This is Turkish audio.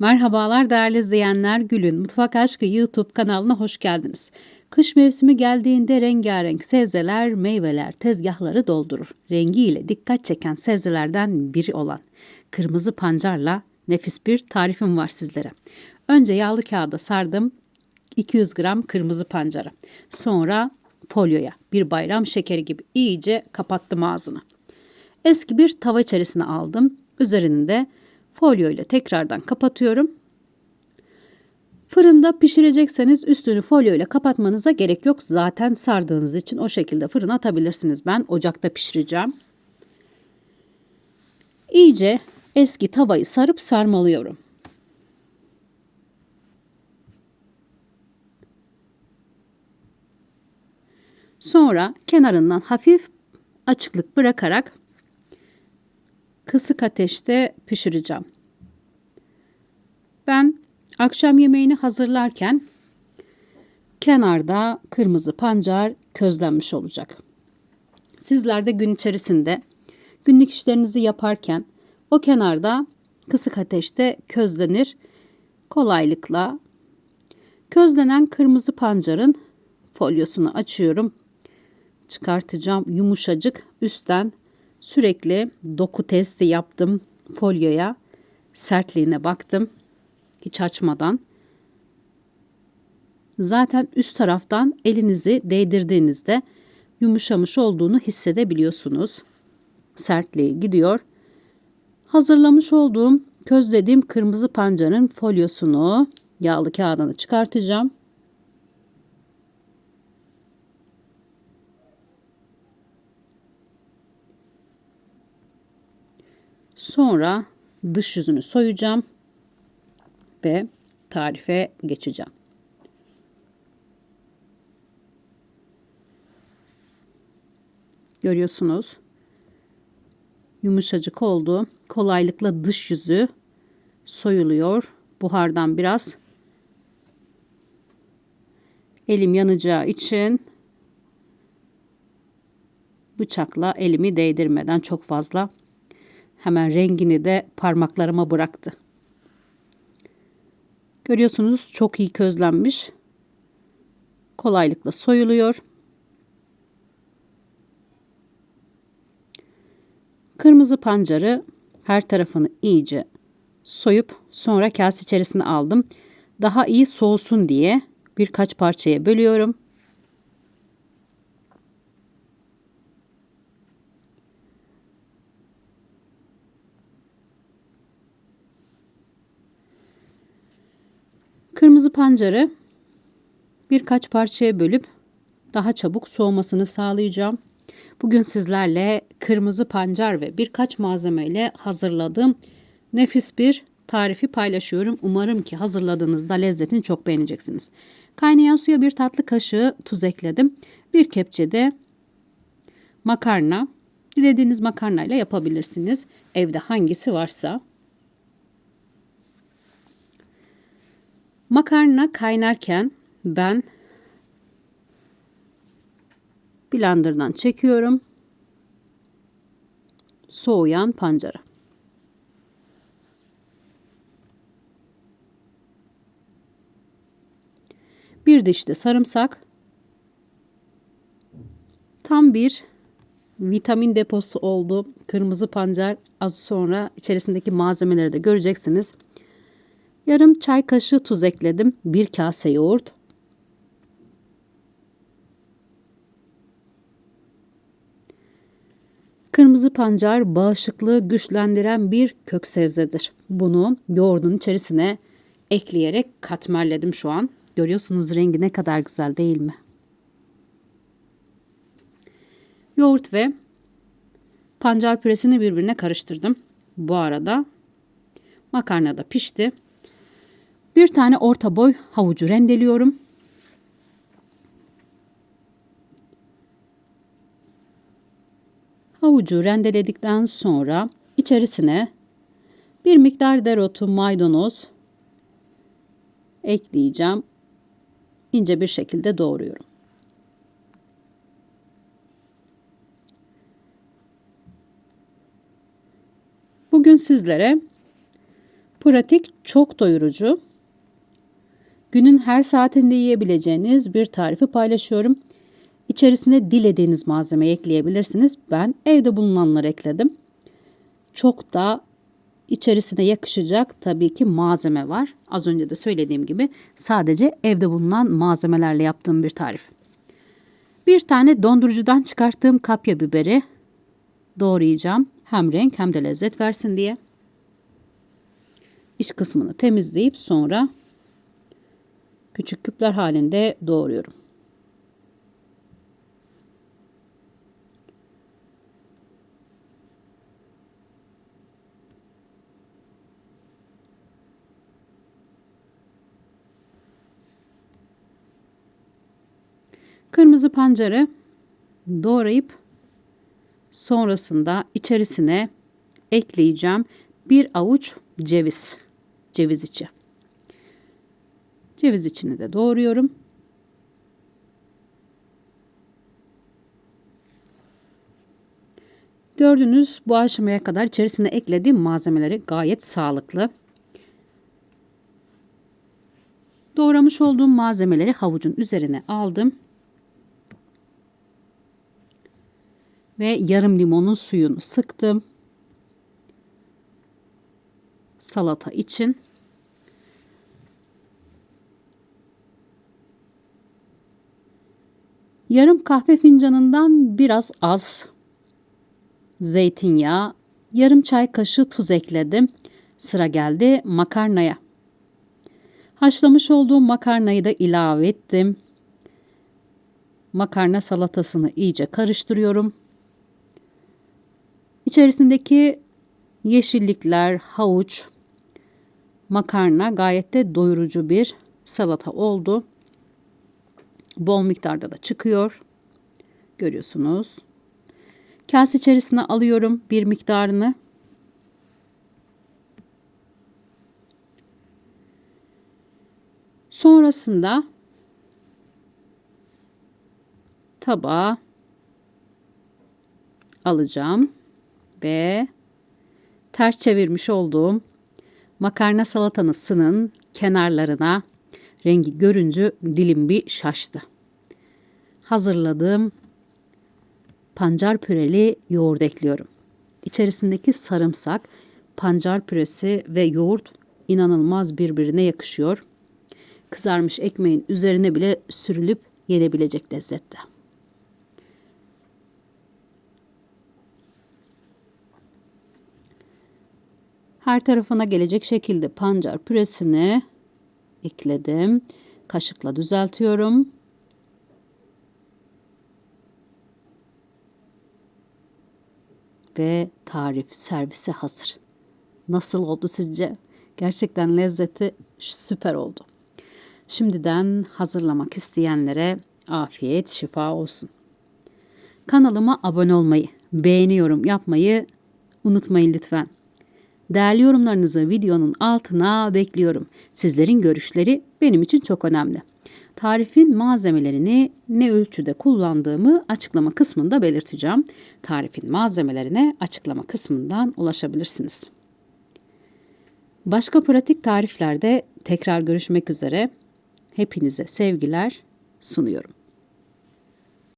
Merhabalar değerli izleyenler. Gül'ün Mutfak Aşkı YouTube kanalına hoş geldiniz. Kış mevsimi geldiğinde rengarenk sebzeler, meyveler tezgahları doldurur. Rengiyle dikkat çeken sebzelerden biri olan kırmızı pancarla nefis bir tarifim var sizlere. Önce yağlı kağıda sardım 200 gram kırmızı pancarı. Sonra folyoya bir bayram şekeri gibi iyice kapattım ağzını. Eski bir tava içerisine aldım. Üzerinde folyo ile tekrardan kapatıyorum. Fırında pişirecekseniz üstünü folyo ile kapatmanıza gerek yok. Zaten sardığınız için o şekilde fırına atabilirsiniz. Ben ocakta pişireceğim. İyice eski tavayı sarıp sarmalıyorum. Sonra kenarından hafif açıklık bırakarak kısık ateşte pişireceğim. Ben akşam yemeğini hazırlarken kenarda kırmızı pancar közlenmiş olacak. Sizler de gün içerisinde günlük işlerinizi yaparken o kenarda kısık ateşte közlenir kolaylıkla. Közlenen kırmızı pancarın folyosunu açıyorum. Çıkartacağım yumuşacık üstten Sürekli doku testi yaptım folyoya. Sertliğine baktım. Hiç açmadan. Zaten üst taraftan elinizi değdirdiğinizde yumuşamış olduğunu hissedebiliyorsunuz. Sertliği gidiyor. Hazırlamış olduğum közlediğim kırmızı pancarın folyosunu yağlı kağıdını çıkartacağım. Sonra dış yüzünü soyacağım ve tarife geçeceğim. Görüyorsunuz. Yumuşacık oldu. Kolaylıkla dış yüzü soyuluyor. Buhardan biraz elim yanacağı için bıçakla elimi değdirmeden çok fazla Hemen rengini de parmaklarıma bıraktı. Görüyorsunuz çok iyi közlenmiş. Kolaylıkla soyuluyor. Kırmızı pancarı her tarafını iyice soyup sonra kase içerisine aldım. Daha iyi soğusun diye birkaç parçaya bölüyorum. Kırmızı pancarı birkaç parçaya bölüp daha çabuk soğumasını sağlayacağım. Bugün sizlerle kırmızı pancar ve birkaç malzemeyle hazırladığım nefis bir tarifi paylaşıyorum. Umarım ki hazırladığınızda lezzetini çok beğeneceksiniz. Kaynayan suya bir tatlı kaşığı tuz ekledim. Bir kepçe de makarna. Dilediğiniz makarnayla yapabilirsiniz. Evde hangisi varsa. Makarna kaynarken ben blenderdan çekiyorum. Soğuyan pancarı. Bir diş de sarımsak. Tam bir vitamin deposu oldu. Kırmızı pancar az sonra içerisindeki malzemeleri de göreceksiniz. Yarım çay kaşığı tuz ekledim. Bir kase yoğurt. Kırmızı pancar bağışıklığı güçlendiren bir kök sebzedir. Bunu yoğurdun içerisine ekleyerek katmerledim şu an. Görüyorsunuz rengi ne kadar güzel değil mi? Yoğurt ve pancar püresini birbirine karıştırdım. Bu arada makarna da pişti. Bir tane orta boy havucu rendeliyorum. Havucu rendeledikten sonra içerisine bir miktar dereotu, maydanoz ekleyeceğim. İnce bir şekilde doğruyorum. Bugün sizlere Pratik, çok doyurucu. Günün her saatinde yiyebileceğiniz bir tarifi paylaşıyorum. İçerisine dilediğiniz malzemeyi ekleyebilirsiniz. Ben evde bulunanları ekledim. Çok da içerisine yakışacak tabii ki malzeme var. Az önce de söylediğim gibi sadece evde bulunan malzemelerle yaptığım bir tarif. Bir tane dondurucudan çıkarttığım kapya biberi doğrayacağım. Hem renk hem de lezzet versin diye. İç kısmını temizleyip sonra küçük küpler halinde doğruyorum. Kırmızı pancarı doğrayıp sonrasında içerisine ekleyeceğim bir avuç ceviz. Ceviz içi. Ceviz içini de doğruyorum. Gördüğünüz bu aşamaya kadar içerisine eklediğim malzemeleri gayet sağlıklı. Doğramış olduğum malzemeleri havucun üzerine aldım. Ve yarım limonun suyunu sıktım. Salata için. Yarım kahve fincanından biraz az zeytinyağı, yarım çay kaşığı tuz ekledim. Sıra geldi makarnaya. Haşlamış olduğum makarnayı da ilave ettim. Makarna salatasını iyice karıştırıyorum. İçerisindeki yeşillikler, havuç, makarna gayet de doyurucu bir salata oldu. Bol miktarda da çıkıyor. Görüyorsunuz. Kase içerisine alıyorum bir miktarını. Sonrasında tabağa alacağım ve ters çevirmiş olduğum makarna salatanısının kenarlarına rengi görünce dilim bir şaştı. Hazırladığım pancar püreli yoğurt ekliyorum. İçerisindeki sarımsak, pancar püresi ve yoğurt inanılmaz birbirine yakışıyor. Kızarmış ekmeğin üzerine bile sürülüp yenebilecek lezzette. Her tarafına gelecek şekilde pancar püresini ekledim. Kaşıkla düzeltiyorum. Ve tarif servise hazır. Nasıl oldu sizce? Gerçekten lezzeti süper oldu. Şimdiden hazırlamak isteyenlere afiyet şifa olsun. Kanalıma abone olmayı, beğeni yorum yapmayı unutmayın lütfen. Değerli yorumlarınızı videonun altına bekliyorum. Sizlerin görüşleri benim için çok önemli. Tarifin malzemelerini ne ölçüde kullandığımı açıklama kısmında belirteceğim. Tarifin malzemelerine açıklama kısmından ulaşabilirsiniz. Başka pratik tariflerde tekrar görüşmek üzere. Hepinize sevgiler sunuyorum.